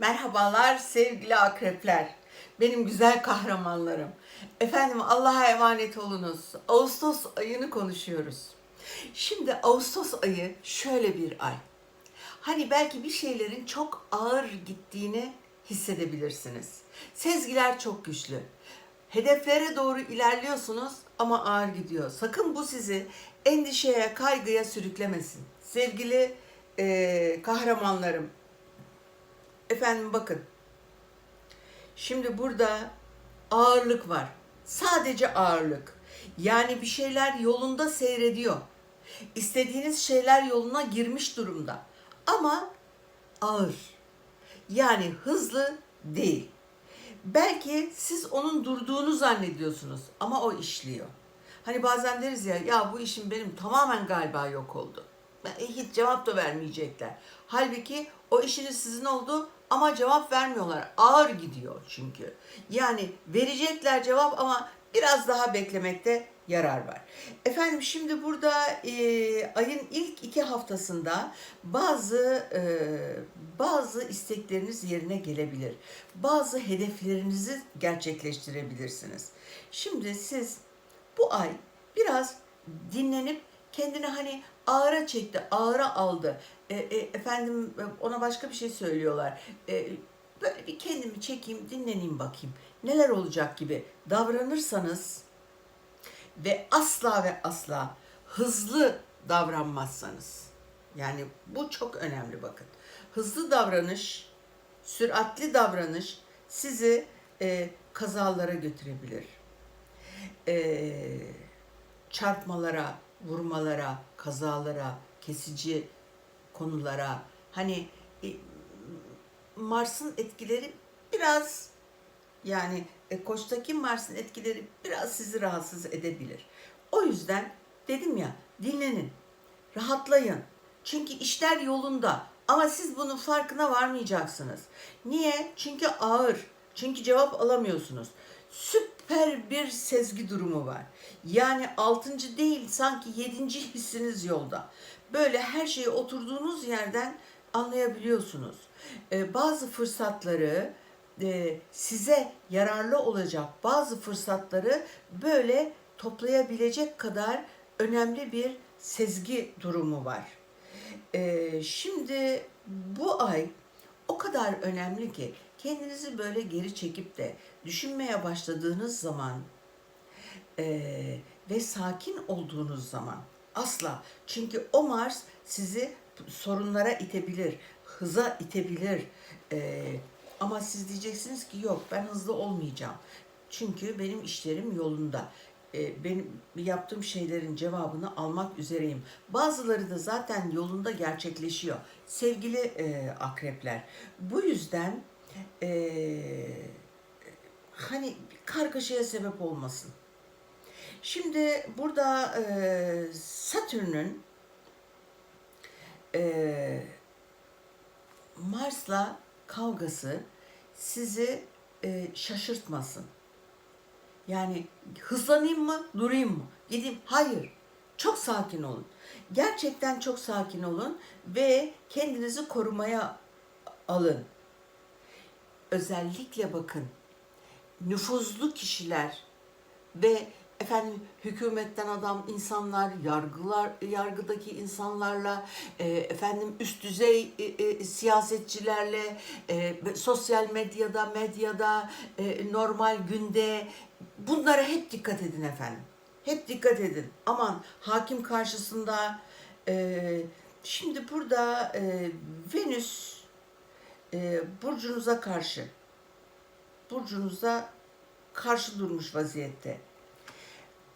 Merhabalar sevgili akrepler. Benim güzel kahramanlarım. Efendim Allah'a emanet olunuz. Ağustos ayını konuşuyoruz. Şimdi Ağustos ayı şöyle bir ay. Hani belki bir şeylerin çok ağır gittiğini hissedebilirsiniz. Sezgiler çok güçlü. Hedeflere doğru ilerliyorsunuz ama ağır gidiyor. Sakın bu sizi endişeye, kaygıya sürüklemesin. Sevgili eee, kahramanlarım, Efendim bakın. Şimdi burada ağırlık var. Sadece ağırlık. Yani bir şeyler yolunda seyrediyor. İstediğiniz şeyler yoluna girmiş durumda. Ama ağır. Yani hızlı değil. Belki siz onun durduğunu zannediyorsunuz ama o işliyor. Hani bazen deriz ya ya bu işim benim tamamen galiba yok oldu. Ben- Hiç cevap da vermeyecekler. Halbuki o işiniz sizin oldu ama cevap vermiyorlar. Ağır gidiyor çünkü. Yani verecekler cevap ama biraz daha beklemekte yarar var. Efendim şimdi burada e, ayın ilk iki haftasında bazı e, bazı istekleriniz yerine gelebilir. Bazı hedeflerinizi gerçekleştirebilirsiniz. Şimdi siz bu ay biraz dinlenip kendini hani ağıra çekti, ağıra aldı. E, e, efendim e, ona başka bir şey söylüyorlar. E, böyle bir kendimi çekeyim, dinleneyim bakayım. Neler olacak gibi davranırsanız ve asla ve asla hızlı davranmazsanız yani bu çok önemli bakın. Hızlı davranış, süratli davranış sizi e, kazalara götürebilir. E, çarpmalara, vurmalara, kazalara, kesici konulara hani e, Mars'ın etkileri biraz yani e, Koç'taki Mars'ın etkileri biraz sizi rahatsız edebilir. O yüzden dedim ya dinlenin, rahatlayın. Çünkü işler yolunda ama siz bunun farkına varmayacaksınız. Niye? Çünkü ağır. Çünkü cevap alamıyorsunuz. Süper bir sezgi durumu var. Yani altıncı değil sanki yedinci hissiniz yolda. Böyle her şeyi oturduğunuz yerden anlayabiliyorsunuz. Ee, bazı fırsatları e, size yararlı olacak bazı fırsatları böyle toplayabilecek kadar önemli bir sezgi durumu var. Ee, şimdi bu ay o kadar önemli ki kendinizi böyle geri çekip de düşünmeye başladığınız zaman ee, ve sakin olduğunuz zaman asla çünkü o Mars sizi sorunlara itebilir, hıza itebilir. Ee, ama siz diyeceksiniz ki yok ben hızlı olmayacağım. Çünkü benim işlerim yolunda. Ee, benim yaptığım şeylerin cevabını almak üzereyim. Bazıları da zaten yolunda gerçekleşiyor. Sevgili e, akrepler, bu yüzden e, hani kargaşaya sebep olmasın. Şimdi burada e, Satürn'ün e, Mars'la kavgası sizi e, şaşırtmasın. Yani hızlanayım mı, durayım mı? Gideyim. Hayır. Çok sakin olun. Gerçekten çok sakin olun ve kendinizi korumaya alın. Özellikle bakın nüfuzlu kişiler ve efendim hükümetten adam insanlar, yargılar yargıdaki insanlarla, e, efendim üst düzey e, e, siyasetçilerle, e, sosyal medyada, medyada, e, normal günde bunlara hep dikkat edin efendim. Hep dikkat edin. Aman hakim karşısında e, şimdi burada e, Venüs e, burcunuza karşı burcunuza karşı durmuş vaziyette.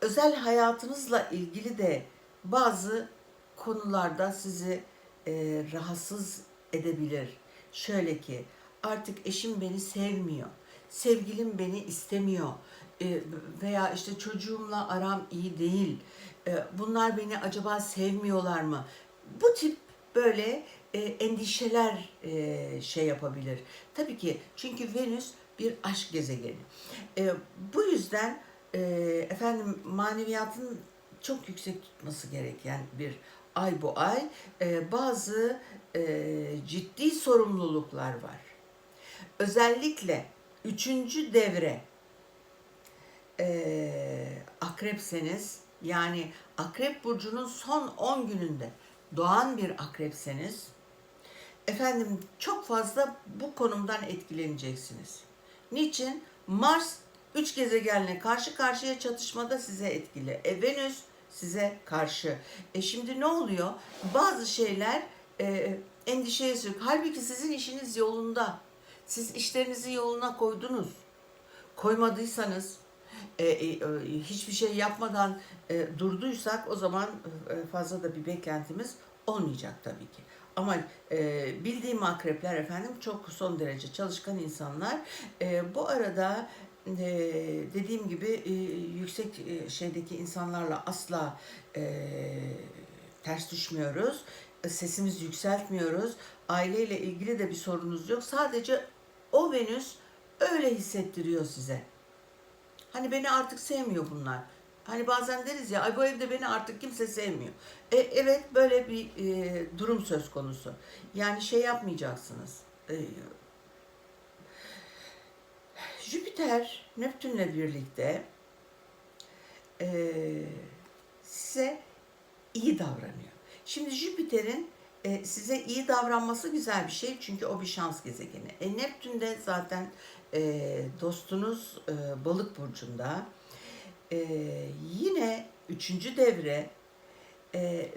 Özel hayatınızla ilgili de bazı konularda sizi e, rahatsız edebilir. Şöyle ki artık eşim beni sevmiyor, sevgilim beni istemiyor e, veya işte çocuğumla aram iyi değil. E, bunlar beni acaba sevmiyorlar mı? Bu tip böyle e, endişeler e, şey yapabilir. Tabii ki çünkü Venüs bir aşk gezegeni. E, bu yüzden e, efendim maneviyatın çok yüksek tutması gereken bir ay bu ay. E, bazı e, ciddi sorumluluklar var. Özellikle üçüncü devre eee, akrepseniz yani akrep burcunun son 10 gününde doğan bir akrepseniz efendim çok fazla bu konumdan etkileneceksiniz. Niçin? Mars üç gezegenle karşı karşıya çatışmada size etkili. E, Venüs size karşı. E şimdi ne oluyor? Bazı şeyler e, endişeye sürük. Halbuki sizin işiniz yolunda. Siz işlerinizi yoluna koydunuz. Koymadıysanız e, e, e, hiçbir şey yapmadan e, durduysak o zaman e, fazla da bir beklentimiz olmayacak tabii ki. Ama e, bildiğim akrepler efendim çok son derece çalışkan insanlar. E, bu arada e, dediğim gibi e, yüksek e, şeydeki insanlarla asla e, ters düşmüyoruz. Sesimizi yükseltmiyoruz. Aileyle ilgili de bir sorunuz yok. Sadece o Venüs öyle hissettiriyor size. Hani beni artık sevmiyor bunlar. Hani bazen deriz ya ay bu evde beni artık kimse sevmiyor. E, evet böyle bir e, durum söz konusu. Yani şey yapmayacaksınız. E, Jüpiter Neptünle birlikte e, size iyi davranıyor. Şimdi Jüpiter'in e, size iyi davranması güzel bir şey çünkü o bir şans gezegeni. E, Neptün de zaten e, dostunuz e, balık burcunda. E, yine üçüncü devre e,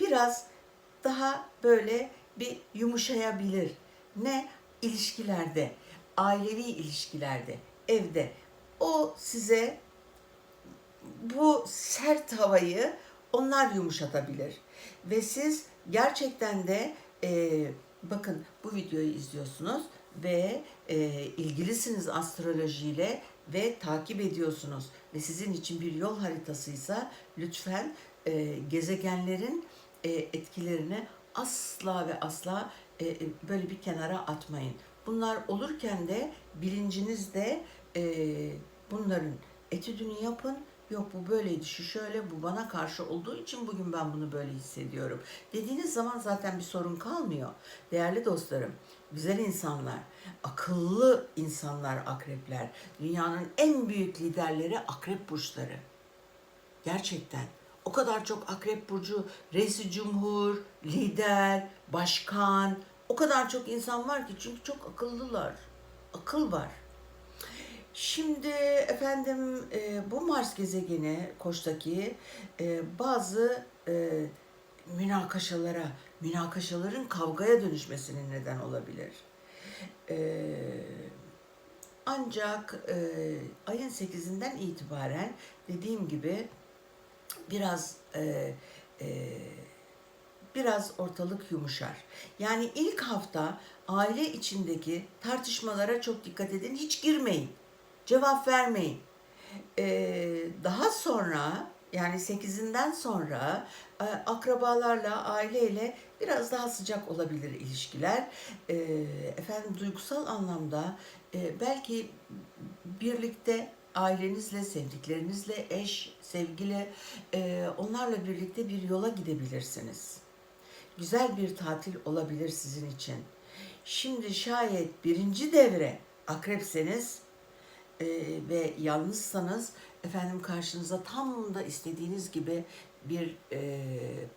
biraz daha böyle bir yumuşayabilir. Ne? ilişkilerde, ailevi ilişkilerde, evde. O size bu sert havayı onlar yumuşatabilir. Ve siz gerçekten de e, bakın bu videoyu izliyorsunuz ve e, ilgilisiniz astrolojiyle ve takip ediyorsunuz ve sizin için bir yol haritasıysa lütfen e, gezegenlerin e, etkilerini asla ve asla e, e, böyle bir kenara atmayın. Bunlar olurken de bilincinizde e, bunların etüdünü yapın. Yok bu böyleydi, şu şöyle, bu bana karşı olduğu için bugün ben bunu böyle hissediyorum. Dediğiniz zaman zaten bir sorun kalmıyor. Değerli dostlarım, güzel insanlar, akıllı insanlar akrepler, dünyanın en büyük liderleri akrep burçları. Gerçekten. O kadar çok akrep burcu, reisi cumhur, lider, başkan, o kadar çok insan var ki çünkü çok akıllılar. Akıl var. Şimdi efendim e, bu Mars gezegeni Koç'taki e, bazı e, münakaşalara, münakaşaların kavgaya dönüşmesinin neden olabilir. E, ancak e, ayın 8'inden itibaren dediğim gibi biraz e, e, biraz ortalık yumuşar. Yani ilk hafta aile içindeki tartışmalara çok dikkat edin. Hiç girmeyin. Cevap vermeyin. Ee, daha sonra yani 8'inden sonra e, akrabalarla, aileyle biraz daha sıcak olabilir ilişkiler. Ee, efendim duygusal anlamda e, belki birlikte ailenizle, sevdiklerinizle, eş, sevgili e, onlarla birlikte bir yola gidebilirsiniz. Güzel bir tatil olabilir sizin için. Şimdi şayet birinci devre akrepseniz e, ve yalnızsanız efendim karşınıza tam da istediğiniz gibi bir e,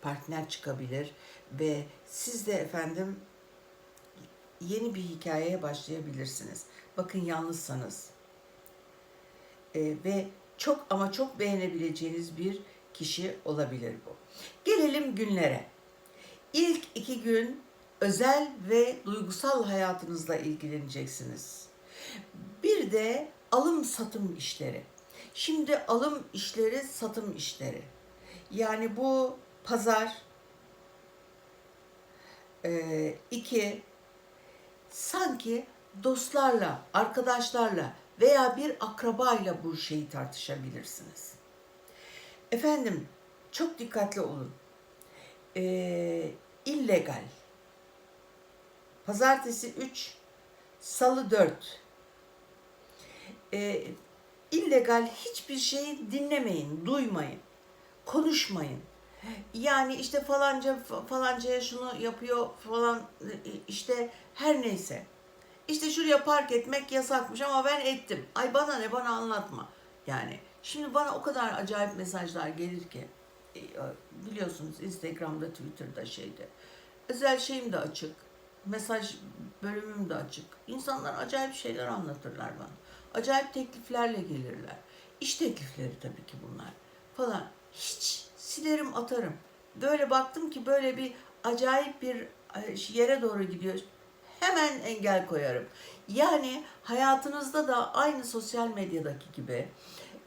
partner çıkabilir ve siz de efendim yeni bir hikayeye başlayabilirsiniz. Bakın yalnızsanız e, ve çok ama çok beğenebileceğiniz bir kişi olabilir bu. Gelelim günlere. İlk iki gün özel ve duygusal hayatınızla ilgileneceksiniz. Bir de alım satım işleri. Şimdi alım işleri, satım işleri. Yani bu pazar, e, iki, sanki dostlarla, arkadaşlarla veya bir akrabayla bu şeyi tartışabilirsiniz. Efendim, çok dikkatli olun. E, illegal. Pazartesi 3, salı 4. E, illegal hiçbir şeyi dinlemeyin, duymayın, konuşmayın. Yani işte falanca falancaya şunu yapıyor falan işte her neyse. İşte şuraya park etmek yasakmış ama ben ettim. Ay bana ne bana anlatma. Yani şimdi bana o kadar acayip mesajlar gelir ki e, biliyorsunuz Instagram'da, Twitter'da şeyde. Özel şeyim de açık. Mesaj bölümüm de açık. İnsanlar acayip şeyler anlatırlar bana. Acayip tekliflerle gelirler. İş teklifleri tabii ki bunlar falan. Hiç silerim atarım. Böyle baktım ki böyle bir acayip bir e, yere doğru gidiyor. Hemen engel koyarım. Yani hayatınızda da aynı sosyal medyadaki gibi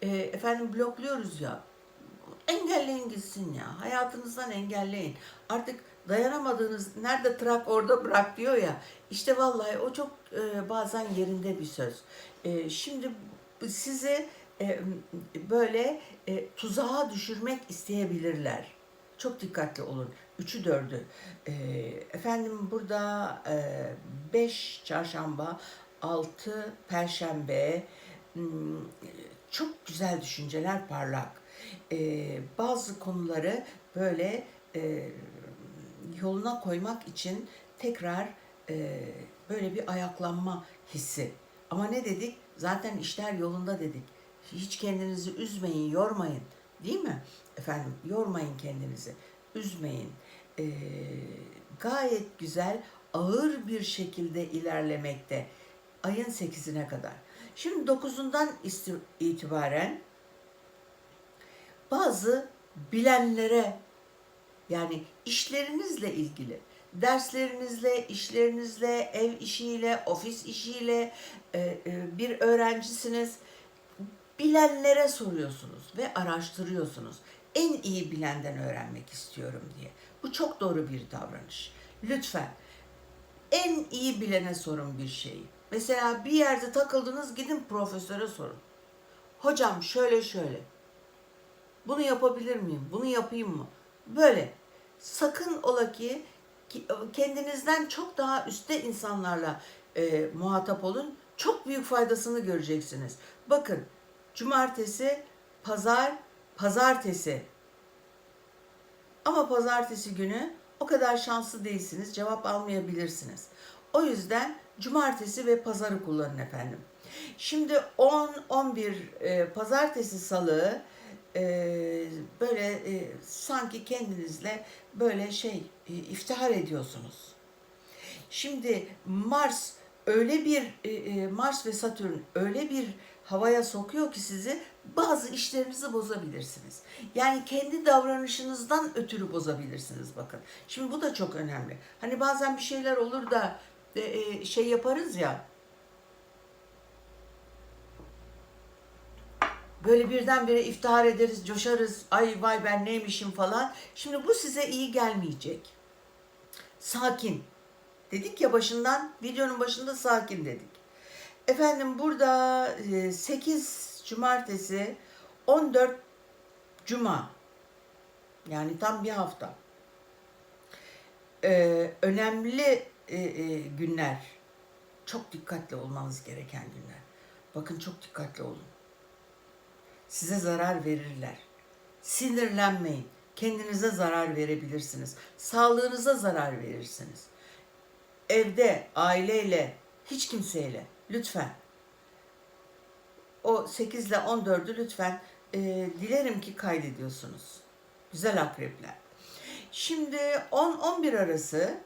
e, efendim blokluyoruz ya. Engelleyin gitsin ya. Hayatınızdan engelleyin. Artık dayanamadığınız nerede trak orada bırak diyor ya. İşte vallahi o çok e, bazen yerinde bir söz. E, şimdi sizi e, böyle e, tuzağa düşürmek isteyebilirler. Çok dikkatli olun. Üçü dördü. E, efendim burada e, beş çarşamba, altı perşembe hmm, çok güzel düşünceler parlak. E, bazı konuları böyle e, yoluna koymak için tekrar e, böyle bir ayaklanma hissi. Ama ne dedik? Zaten işler yolunda dedik. Hiç kendinizi üzmeyin, yormayın. Değil mi? Efendim yormayın kendinizi. Üzmeyin. E, gayet güzel, ağır bir şekilde ilerlemekte. Ayın 8'ine kadar. Şimdi 9'undan isti- itibaren bazı bilenlere yani işlerinizle ilgili, derslerinizle, işlerinizle, ev işiyle, ofis işiyle e, e, bir öğrencisiniz. Bilenlere soruyorsunuz ve araştırıyorsunuz. En iyi bilenden öğrenmek istiyorum diye. Bu çok doğru bir davranış. Lütfen en iyi bilene sorun bir şeyi. Mesela bir yerde takıldınız gidin profesöre sorun. Hocam şöyle şöyle. Bunu yapabilir miyim? Bunu yapayım mı? Böyle. Sakın ola ki ki- kendinizden çok daha üstte insanlarla e, muhatap olun. Çok büyük faydasını göreceksiniz. Bakın cumartesi, pazar, pazartesi. Ama pazartesi günü o kadar şanslı değilsiniz. Cevap almayabilirsiniz. O yüzden cumartesi ve pazarı kullanın efendim. Şimdi 10, 11 e, pazartesi, salı e, böyle e, sanki kendinizle böyle şey e, iftihar ediyorsunuz. Şimdi Mars öyle bir e, Mars ve Satürn öyle bir havaya sokuyor ki sizi bazı işlerinizi bozabilirsiniz. Yani kendi davranışınızdan ötürü bozabilirsiniz bakın. Şimdi bu da çok önemli. Hani bazen bir şeyler olur da şey yaparız ya. Böyle birdenbire iftihar ederiz, coşarız. Ay vay ben neymişim falan. Şimdi bu size iyi gelmeyecek. Sakin. Dedik ya başından, videonun başında sakin dedik. Efendim burada e, 8 cumartesi, 14 cuma. Yani tam bir hafta. Ee, önemli e, e, günler. Çok dikkatli olmanız gereken günler. Bakın çok dikkatli olun. Size zarar verirler. Sinirlenmeyin. Kendinize zarar verebilirsiniz. Sağlığınıza zarar verirsiniz. Evde, aileyle, hiç kimseyle lütfen. O 8 ile 14'ü lütfen e, dilerim ki kaydediyorsunuz. Güzel akrepler. Şimdi 10-11 arası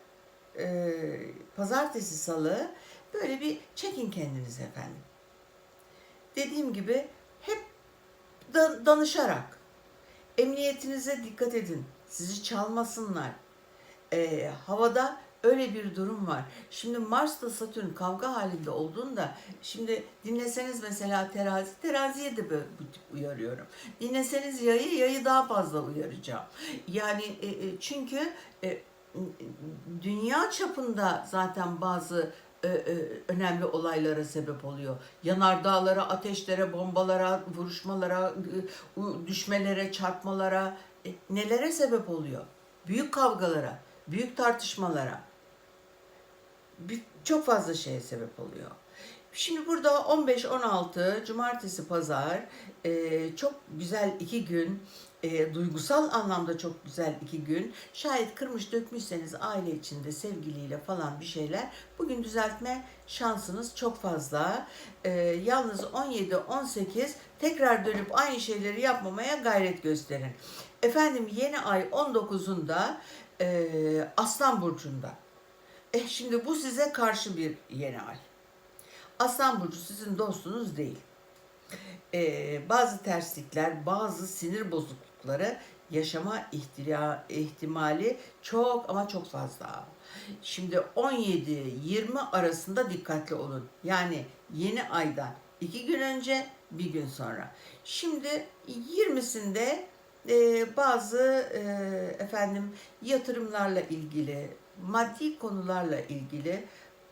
e, pazartesi salı böyle bir çekin kendinizi efendim. Dediğim gibi da- danışarak emniyetinize dikkat edin. Sizi çalmasınlar. E, havada öyle bir durum var. Şimdi Mars'ta Satürn kavga halinde olduğunda şimdi dinleseniz mesela terazi, teraziye de böyle uyarıyorum. Dinleseniz yayı, yayı daha fazla uyaracağım. Yani e, e, çünkü e, dünya çapında zaten bazı e, e, önemli olaylara sebep oluyor. Yanardağlara, ateşlere, bombalara, vuruşmalara, e, düşmelere, çarpmalara, e, nelere sebep oluyor? Büyük kavgalara, büyük tartışmalara. Çok fazla şeye sebep oluyor. Şimdi burada 15-16 cumartesi pazar e, çok güzel iki gün e, duygusal anlamda çok güzel iki gün. Şayet kırmış dökmüşseniz aile içinde sevgiliyle falan bir şeyler bugün düzeltme şansınız çok fazla. E, yalnız 17-18 tekrar dönüp aynı şeyleri yapmamaya gayret gösterin. Efendim yeni ay 19'unda e, Aslan Burcu'nda. Eh şimdi bu size karşı bir yeni ay. Aslan Burcu sizin dostunuz değil. Ee, bazı terslikler, bazı sinir bozuklukları yaşama ihtira, ihtimali çok ama çok fazla. Şimdi 17-20 arasında dikkatli olun. Yani yeni aydan iki gün önce bir gün sonra. Şimdi 20'sinde e, bazı e, efendim yatırımlarla ilgili, maddi konularla ilgili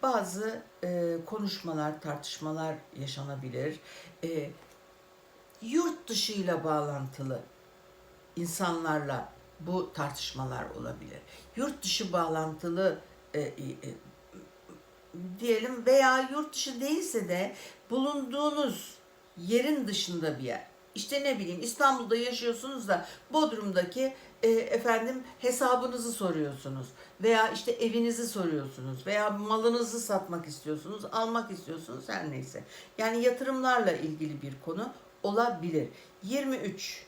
bazı e, konuşmalar, tartışmalar yaşanabilir. E, yurt dışıyla bağlantılı insanlarla bu tartışmalar olabilir. Yurt dışı bağlantılı e, e, e, diyelim veya yurt dışı değilse de bulunduğunuz yerin dışında bir yer. İşte ne bileyim İstanbul'da yaşıyorsunuz da Bodrum'daki e, efendim hesabınızı soruyorsunuz veya işte evinizi soruyorsunuz veya malınızı satmak istiyorsunuz, almak istiyorsunuz her neyse. Yani yatırımlarla ilgili bir konu olabilir. 23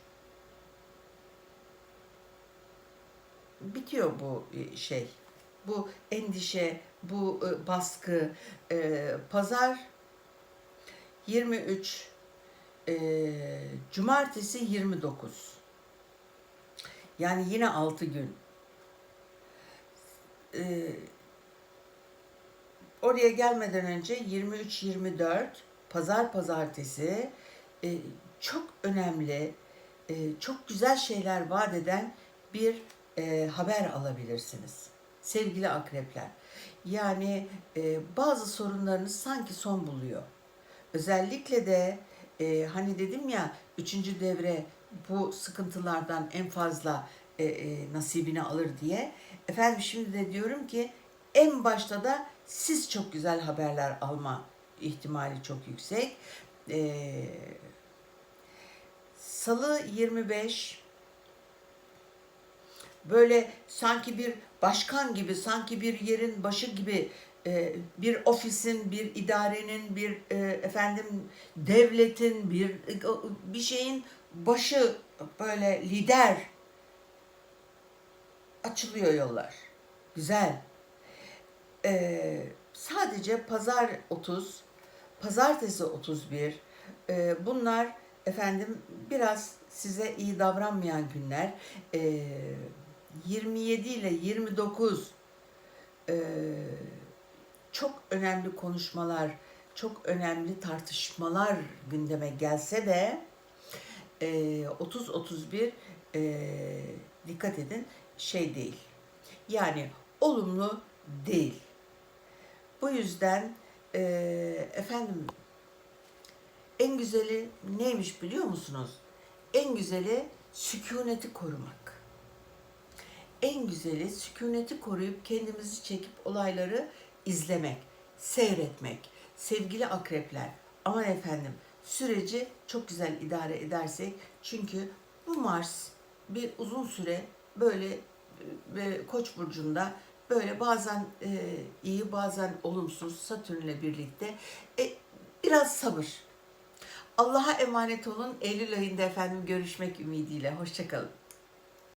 bitiyor bu e, şey. Bu endişe, bu e, baskı. E, Pazar 23 e, Cumartesi 29. Yani yine 6 gün. E, oraya gelmeden önce 23-24 Pazar Pazartesi e, çok önemli, e, çok güzel şeyler vaat eden bir e, haber alabilirsiniz. Sevgili akrepler. Yani e, bazı sorunlarınız sanki son buluyor. Özellikle de e, hani dedim ya üçüncü devre bu sıkıntılardan en fazla e, e, nasibini alır diye. Efendim şimdi de diyorum ki en başta da siz çok güzel haberler alma ihtimali çok yüksek. E, Salı 25 böyle sanki bir başkan gibi, sanki bir yerin başı gibi e, bir ofisin, bir idarenin, bir e, efendim devletin, bir bir şeyin başı böyle lider açılıyor yollar. Güzel. E, sadece pazar 30, pazartesi 31 e, bunlar efendim biraz size iyi davranmayan günler. E, 27 ile 29 e, çok önemli konuşmalar, çok önemli tartışmalar gündeme gelse de 30-31 e, dikkat edin şey değil. Yani olumlu değil. Bu yüzden e, efendim en güzeli neymiş biliyor musunuz? En güzeli sükuneti korumak. En güzeli sükuneti koruyup kendimizi çekip olayları izlemek, seyretmek. Sevgili akrepler, aman efendim süreci çok güzel idare edersek çünkü bu Mars bir uzun süre böyle e, Koç burcunda böyle bazen e, iyi bazen olumsuz Satürn'le birlikte e, biraz sabır. Allah'a emanet olun. Eylül ayında efendim görüşmek ümidiyle. Hoşçakalın.